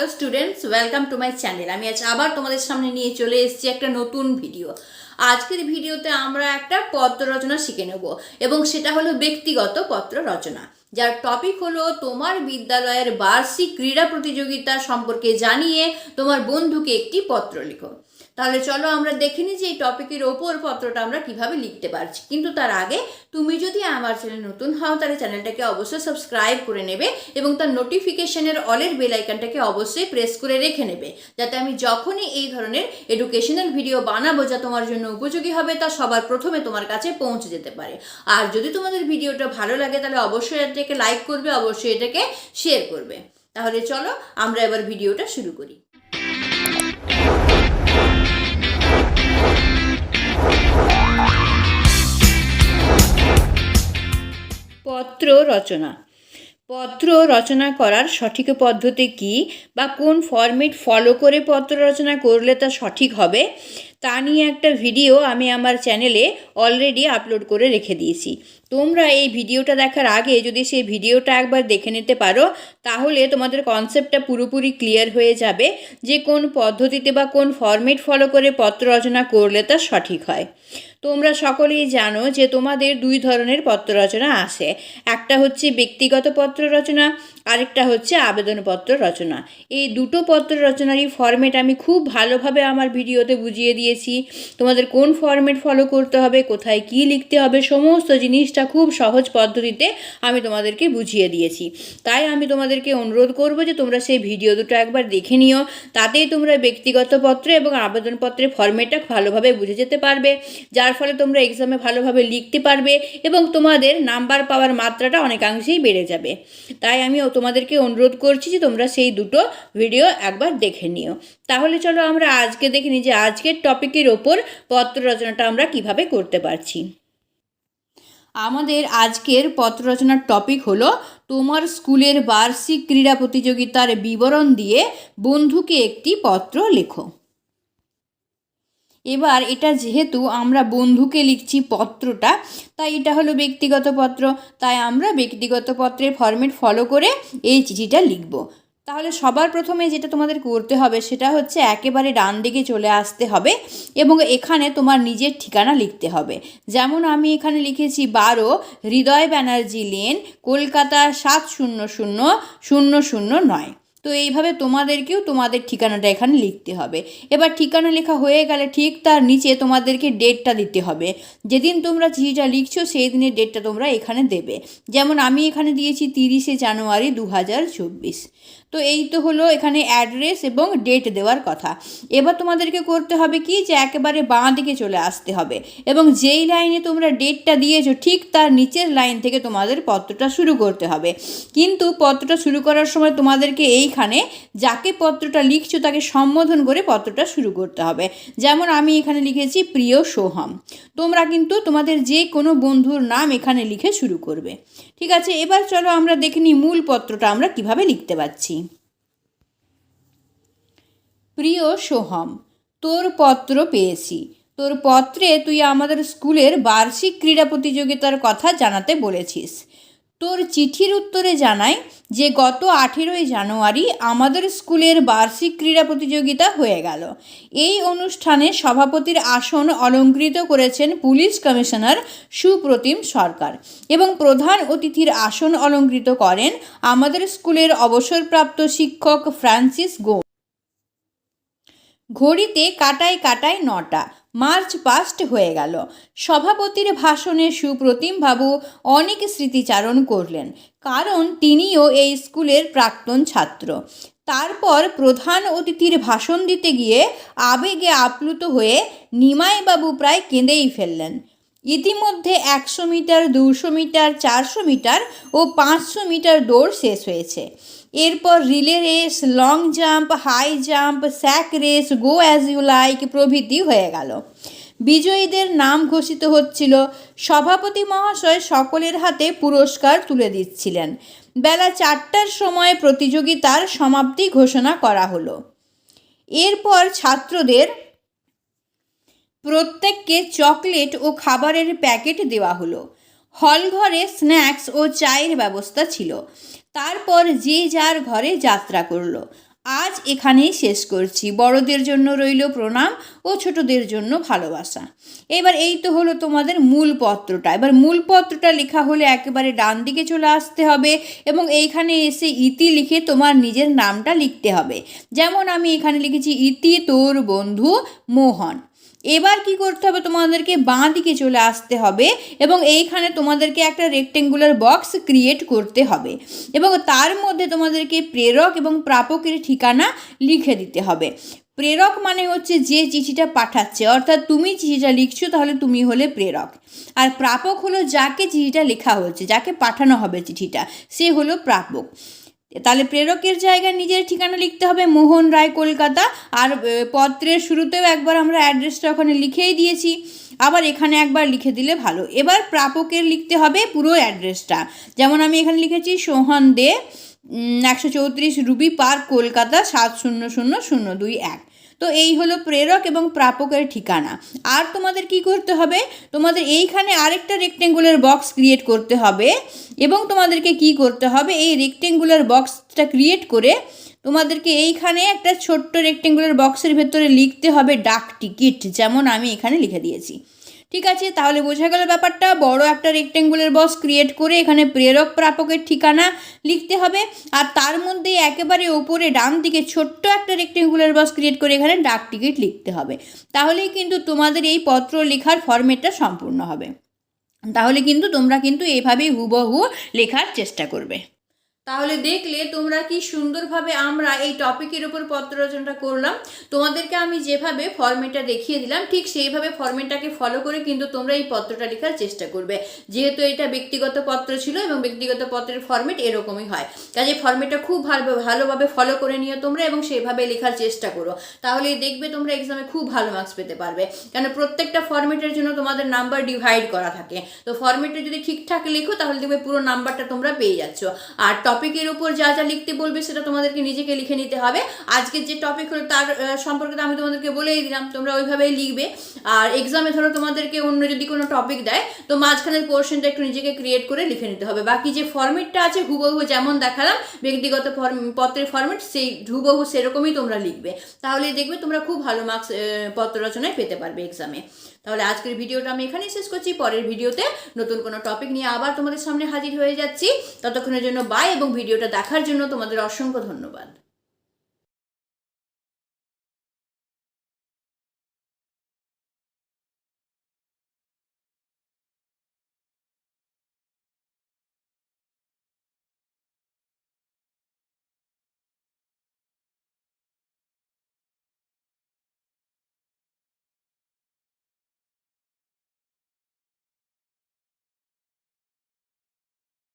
Hello students welcome to my channel আমি আজ আবার তোমাদের সামনে নিয়ে চলে এসেছি একটা নতুন ভিডিও আজকের ভিডিওতে আমরা একটা পত্র রচনা শিখে নেব এবং সেটা হলো ব্যক্তিগত পত্র রচনা। যার টপিক হলো তোমার বিদ্যালয়ের বার্ষিক ক্রীড়া প্রতিযোগিতা সম্পর্কে জানিয়ে তোমার বন্ধুকে একটি পত্র লিখো। তাহলে চলো আমরা দেখে নিই যে এই টপিকের ওপর পত্রটা আমরা কীভাবে লিখতে পারছি। কিন্তু তার আগে তুমি যদি আমার চ্যানেল নতুন হও, তাহলে চ্যানেলটাকে অবশ্যই সাবস্ক্রাইব করে নেবে এবং তার নোটিফিকেশনের অলের বেল অবশ্যই প্রেস করে রেখে নেবে। যাতে আমি যখনই এই ধরনের এডুকেশনাল ভিডিও বানাবো যা তোমার জন্য উপযোগী হবে, তা সবার প্রথমে তোমার কাছে পৌঁছে যেতে পারে। আর যদি তোমাদের ভিডিওটা ভালো লাগে, তাহলে অবশ্যই এটাকে লাইক করবে, অবশ্যই এটাকে শেয়ার করবে। তাহলে চলো আমরা এবার ভিডিওটা শুরু করি। পত্র রচনা। পত্র রচনা করার সঠিক পদ্ধতি কী বা কোন ফরম্যাট ফলো করে পত্র রচনা করলে তা সঠিক হবে, তা নিয়ে একটা ভিডিও আমি আমার চ্যানেলে অলরেডি আপলোড করে রেখে দিয়েছি। তোমরা এই ভিডিওটা দেখার আগে যদি সেই ভিডিওটা একবার দেখে নিতে পারো, তাহলে তোমাদের কনসেপ্টটা পুরোপুরি ক্লিয়ার হয়ে যাবে যে কোন পদ্ধতিতে বা কোন ফরম্যাট ফলো করে পত্র রচনা করলে তা সঠিক হয়। তোমরা সকলেই জানো যে তোমাদের দুই ধরনের পত্র রচনা আসে একটা হচ্ছে ব্যক্তিগত পত্র রচনা আরেকটা হচ্ছে আবেদনপত্র রচনা। এই দুটো পত্র রচনারই ফরম্যাট আমি খুব ভালোভাবে আমার ভিডিওতে বুঝিয়ে দিয়েছি। তোমাদের কোন ফরম্যাট ফলো করতে হবে, কোথায় কি লিখতে হবে, সমস্ত জিনিসটা খুব সহজ পদ্ধতিতে আমি তোমাদেরকে বুঝিয়ে দিয়েছি। তাই আমি তোমাদেরকে অনুরোধ করব যে তোমরা সেই ভিডিও দুটো একবার দেখে নিও। তাতেই তোমরা ব্যক্তিগত পত্র এবং আবেদনপত্রের ফরম্যাটটা ভালোভাবে বুঝে যেতে পারবে। যার ফলে তোমরা এক্সামে ভালোভাবে লিখতে পারবে এবং তোমাদের নাম্বার পাওয়ার মাত্রাটা অনেকাংশেই বেড়ে যাবে। তাই আমি তোমাদেরকে অনুরোধ করছি যে তোমরা সেই দুটো ভিডিও একবার দেখে নিও। তাহলে চলো আমরা আজকে দেখে নিই যে আজকের টপিকের ওপর পত্র রচনাটা আমরা কীভাবে করতে পারছি। আমাদের আজকের পত্র রচনার টপিক হলো তোমার স্কুলের বার্ষিক ক্রীড়া প্রতিযোগিতার বিবরণ দিয়ে বন্ধুকে একটি পত্র লেখো। এবার এটা যেহেতু আমরা বন্ধুকে লিখছি পত্রটা, তাই এটা হলো ব্যক্তিগত পত্র। তাই আমরা ব্যক্তিগত পত্রের ফরম্যাট ফলো করে এই চিঠিটা লিখব। তাহলে সবার প্রথমে যেটা তোমাদের করতে হবে সেটা হচ্ছে একেবারে ডান দিকে চলে আসতে হবে এবং এখানে তোমার নিজের ঠিকানা লিখতে হবে। যেমন আমি এখানে লিখেছি বারো হৃদয় ব্যানার্জি লেন, কলকাতা সাত শূন্য শূন্য শূন্য শূন্য নয়। তো এইভাবে তোমাদেরকেও তোমাদের ঠিকানাটা এখানে লিখতে হবে। এবার ঠিকানা লেখা হয়ে গেলে ঠিক তার নিচে তোমাদেরকে ডেটটা দিতে হবে। যেদিন তোমরা চিঠিটা লিখছো, সেই দিনের ডেটটা তোমরা এখানে দেবে। যেমন আমি এখানে দিয়েছি তিরিশে জানুয়ারি দু হাজার চব্বিশ। তো এই তো হলো এখানে অ্যাড্রেস এবং ডেট দেওয়ার কথা। এবার তোমাদেরকে করতে হবে কি যে একেবারে বাঁ দিকে চলে আসতে হবে এবং যেই লাইনে তোমরা ডেটটা দিয়েছ, ঠিক তার নিচের লাইন থেকে তোমাদের পত্রটা শুরু করতে হবে। কিন্তু পত্রটা শুরু করার সময় তোমাদেরকে এইখানে যাকে পত্রটা লিখছো তাকে সম্বোধন করে পত্রটা শুরু করতে হবে। যেমন আমি এখানে লিখেছি, প্রিয় সোহম, তোমরা কিন্তু তোমাদের যে কোনো বন্ধুর নাম এখানে লিখে শুরু করবে। ঠিক আছে, এবার চলো আমরা দেখে নিই মূল পত্রটা আমরা কীভাবে লিখতে পারছি। প্রিয় সোহম, তোর পত্র পেয়েছি। তোর পত্রে তুই আমাদের স্কুলের বার্ষিক ক্রীড়া প্রতিযোগিতার কথা জানাতে বলেছিস। তোর চিঠির উত্তরে জানাই যে গত আঠেরোই জানুয়ারি আমাদের স্কুলের বার্ষিক ক্রীড়া প্রতিযোগিতা হয়ে গেল। এই অনুষ্ঠানে সভাপতির আসন অলঙ্কৃত করেছেন পুলিশ কমিশনার সুপ্রতিম সরকার এবং প্রধান অতিথির আসন অলঙ্কৃত করেন আমাদের স্কুলের অবসরপ্রাপ্ত শিক্ষক ফ্রান্সিস গো ঘড়িতে কাটায় কাটায় নটা। মার্চ পাস্ট হয়ে গেল। সভাপতির ভাষণে সুপ্রতিম বাবু অনেক স্মৃতিচারণ করলেন, কারণ তিনিও এই স্কুলের প্রাক্তন ছাত্র। তারপর প্রধান অতিথির ভাষণ দিতে গিয়ে আবেগে আপ্লুত হয়ে নিমাইবাবু প্রায় কেঁদেই ফেললেন। ইতিমধ্যে একশো মিটার, দুশো মিটার, চারশো মিটার ও পাঁচশো মিটার দৌড় শেষ হয়েছে। এরপর relay race long jump high jump sack race go as you like প্রভৃতি হয়ে গেল। বিজয়ীদের নাম ঘোষিত হচ্ছিল। সভাপতি মহাশয় সকলের হাতে পুরস্কার তুলে দিচ্ছিলেন। বেলা চারটার সময় প্রতিযোগিতার সমাপ্তি ঘোষণা করা হলো। এরপর ছাত্রদের প্রত্যেককে চকলেট ও খাবারের প্যাকেট দেওয়া হলো। হলঘরে স্ন্যাক্স ও চায়ের ব্যবস্থা ছিল। তারপর যে যার ঘরে যাত্রা করল। আজ এখানেই শেষ করছি। বড়দের জন্য রইল প্রণাম ও ছোটদের জন্য ভালোবাসা। এবার এই তো হলো তোমাদের মূল পত্রটা। এবার মূল পত্রটা লেখা হলে একেবারে ডান দিকে চলে আসতে হবে এবং এইখানে এসে ইতি লিখে তোমার নিজের নামটা লিখতে হবে। যেমন আমি এখানে লিখেছি, ইতি তোর বন্ধু মোহন। এবার কি করতে হবে? তোমাদেরকে বাঁ দিকে চলে আসতে হবে এবং এইখানে তোমাদেরকে একটা রেক্টেঙ্গুলার বক্স ক্রিয়েট করতে হবে এবং তার মধ্যে তোমাদেরকে প্রেরক এবং প্রাপকের ঠিকানা লিখে দিতে হবে। প্রেরক মানে হচ্ছে যে চিঠিটা পাঠাচ্ছে, অর্থাৎ তুমি চিঠিটা লিখছো তাহলে তুমি হলে প্রেরক। আর প্রাপক হলো যাকে চিঠিটা লেখা হচ্ছে যাকে পাঠানো হবে চিঠিটা, সে হলো প্রাপক। তাহলে প্রেরকের জায়গায় নিজের ঠিকানা লিখতে হবে মোহন রায় কলকাতা। আর পত্রের শুরুতেও একবার আমরা অ্যাড্রেসটা ওখানে লিখেই দিয়েছি। আবার এখানে একবার লিখে দিলে ভালো। এবার প্রাপকের লিখতে হবে পুরো অ্যাড্রেসটা। যেমন আমি এখানে লিখেছি, সোহান দে একশো চৌত্রিশ রুবি পার্ক কলকাতা, সাত শূন্য শূন্য শূন্য দুই এক। তো এই হলো প্রেরক এবং প্রাপকের ঠিকানা। আর তোমাদের কি করতে হবে? তোমাদের এইখানে আরেকটা রেক্টেঙ্গুলার বক্স ক্রিয়েট করতে হবে এবং তোমাদেরকে কি করতে হবে? এই রেক্টেঙ্গুলার বক্সটা ক্রিয়েট করে তোমাদেরকে এইখানে একটা ছোট্ট রেক্টেঙ্গুলার বক্সের ভেতরে লিখতে হবে ডাক টিকিট, যেমন আমি এখানে লিখে দিয়েছি। ঠিক আছে, তাহলে বোঝা গেল ব্যাপারটা। বড় একটা রেক্টেঙ্গুলার বক্স ক্রিয়েট করে এখানে প্রেরক প্রাপকের ঠিকানা লিখতে হবে। আর তার মধ্যে একেবারে ওপরে ডান দিকে ছোট্ট একটা রেক্টেঙ্গুলার বক্স ক্রিয়েট করে এখানে ডাক টিকিট লিখতে হবে। তাহলেই কিন্তু তোমাদের এই পত্র লেখার ফরম্যাটটা সম্পূর্ণ হবে। তাহলে কিন্তু তোমরা কিন্তু এভাবেই হুবহু লেখার চেষ্টা করবে। তাহলে দেখলে তোমরা কি সুন্দরভাবে আমরা এই টপিকের উপর পত্র রচনাটা করলাম। তোমাদেরকে আমি যেভাবে ফর্মেটটা দেখিয়ে দিলাম, ঠিক সেইভাবে ফর্মেটটাকে ফলো করে কিন্তু তোমরা এই পত্রটা লেখার চেষ্টা করবে। যেহেতু এটা ব্যক্তিগত পত্র ছিল এবং ব্যক্তিগত পত্রের ফর্মেট এরকমই হয়। কাজে ফর্মেটটা খুব ভালো, ভালোভাবে ফলো করে নিও তোমরা এবং সেইভাবে লেখার চেষ্টা করো। তাহলে দেখবে তোমরা এক্সামে খুব ভালো মার্কস পেতে পারবে। কেন প্রত্যেকটা ফর্মেটের জন্য তোমাদের নাম্বার ডিভাইড করা থাকে। তো ফর্মেটটা যদি ঠিকঠাক লেখো তাহলে দেখবে পুরো নাম্বারটা তোমরা পেয়ে যাচ্ছ। আর টপিকের উপর যা যা লিখতে বলবে সেটা তোমাদেরকে নিজেকে লিখে নিতে হবে। আজকের যে টপিক হলো তার সম্পর্কে তো আমি তোমাদেরকে বলেই দিলাম, তোমরা ওইভাবেই লিখবে। আর এক্সামে ধরো তোমাদেরকে অন্য যদি কোনো টপিক দেয়, তো মাঝখানের পোর্শনটা একটু নিজেকে ক্রিয়েট করে লিখে নিতে হবে। বাকি যে ফর্মেটটা আছে, হুবহু যেমন দেখালাম, ব্যক্তিগত পত্রের ফর্মেট সেই হুবহু সেরকমই তোমরা লিখবে। তাহলে দেখবে তোমরা খুব ভালো মার্কস পত্র রচনায় পেতে পারবে এক্সামে তাহলে আজকের ভিডিওটা আমি এখানেই শেষ করছি। পরের ভিডিওতে নতুন কোনো টপিক নিয়ে আবার তোমাদের সামনে হাজির হয়ে যাচ্ছি। ততক্ষণের জন্য বাই এবং ভিডিওটা দেখার জন্য তোমাদের অসংখ্য ধন্যবাদ।